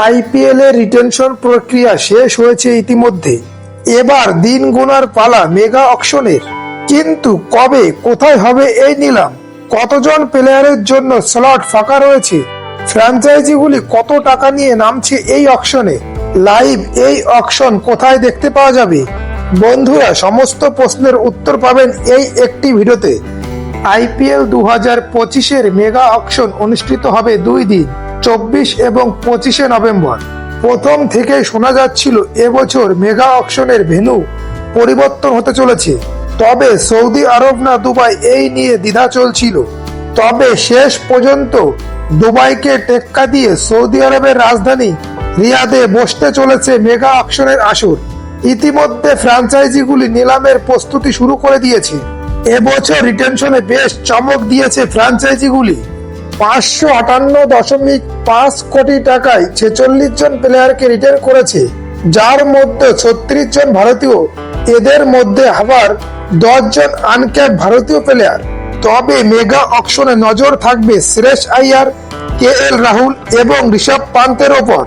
IPL এর retention প্রক্রিয়া শেষ হয়েছে ইতিমধ্যে। এবার দিন গোনার পালা মেগা অকশনের কিন্তু কবে, কোথায় হবে এই নিলাম। কতজন প্লেয়ারের জন্য স্লট ফাঁকা রয়েছে? ফ্র্যাঞ্চাইজিগুলি কত টাকা নিয়ে নামছে এই অকশনে লাইভ এই অকশন কোথায় দেখতে পাওয়া যাবে? বন্ধুরা, সমস্ত প্রশ্নের উত্তর পাবেন এই একটি ভিডিওতে। আইপিএল দু হাজার পঁচিশের মেগা অকশন অনুষ্ঠিত হবে দুই দিন। চব্বিশ এবং পঁচিশে নভেম্বর। প্রথম থেকে শোনা যাচ্ছিল এবছর মেগা অকশনের ভেন্যু পরিবর্তন হতে চলেছে। তবে সৌদি আরব না দুবাই এই নিয়ে দ্বিধা চলছিল। তবে শেষ পর্যন্ত দুবাইকে টেক্কা দিয়ে সৌদি আরবের রাজধানী রিয়াদে বসতে চলেছে মেগা অকশনের আসর। ইতিমধ্যে ফ্র্যাঞ্চাইজিগুলি নিলামের প্রস্তুতি শুরু করে দিয়েছে। এবছর রিটেনশনে বেশ চমক দিয়েছে ফ্র্যাঞ্চাইজিগুলি। পাঁচশো আটান্ন দশমিক পাঁচ কোটি টাকায় ছেচল্লিশ জন প্লেয়ারকে রিটেন করেছে, যার মধ্যে ছত্রিশ জন ভারতীয়। এদের মধ্যে আবার দশ জন আনক্যাপ ভারতীয় প্লেয়ার তবে মেগা অকশনে নজর থাকবে শ্রেষ আইয়ার কে এল রাহুল এবং ঋষভ পান্তের ওপর।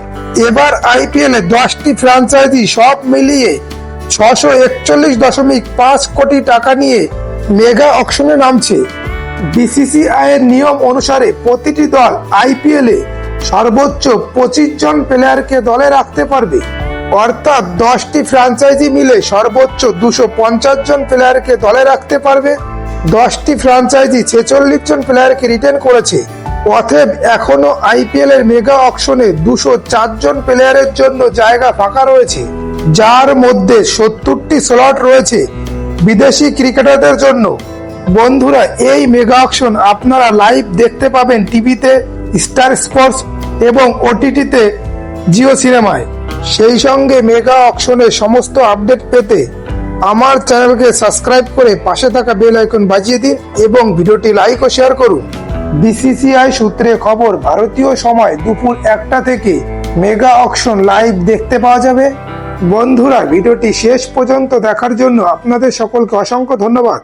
এবার আইপিএল দশটি ফ্র্যাঞ্চাইজি সব মিলিয়ে ছশো একচল্লিশ দশমিক পাঁচ কোটি টাকা নিয়ে মেগা অকশনে নামছে। বিসিসিআই এর নিয়ম অনুসারে প্রতিটি দল আইপিএল সর্বোচ্চ পঁচিশ জন প্লেয়ারকে দলে রাখতে পারবে। অর্থাৎ দশটি ফ্র্যাঞ্চাইজি মিলে সর্বোচ্চ দুশো পঞ্চাশ জন প্লেয়ারকে দলে রাখতে পারবে। দশটি ফ্র্যাঞ্চাইজি ছেচল্লিশ জন প্লেয়ারকে রিটার্ন করেছে। অতএব এখনও আইপিএল এর মেগা অকশনে দুশো জন প্লেয়ারের জন্য জায়গা ফাঁকা রয়েছে। যার মধ্যে সত্তরটি স্লট রয়েছে। বিদেশি ক্রিকেটারদের জন্য বন্ধুরা, এই মেগা অকশন আপনারা লাইভ দেখতে পাবেন টিভিতে, স্টার স্পোর্টস এবং ওটিটিতে জিও সিনেমায়। সেই সঙ্গে মেগা অকশনের সমস্ত আপডেট পেতে আমার চ্যানেলকে সাবস্ক্রাইব করে পাশে থাকা বেল আইকন বাজিয়ে দিন এবং ভিডিওটি লাইক ও শেয়ার করুন। বিসিসিআই সূত্রে খবর, ভারতীয় সময় দুপুর একটা থেকে মেগা অকশন লাইভ দেখতে পাওয়া যাবে। বন্ধুরা, ভিডিওটি শেষ পর্যন্ত দেখার জন্য আপনাদের সকলকে অসংখ্য ধন্যবাদ।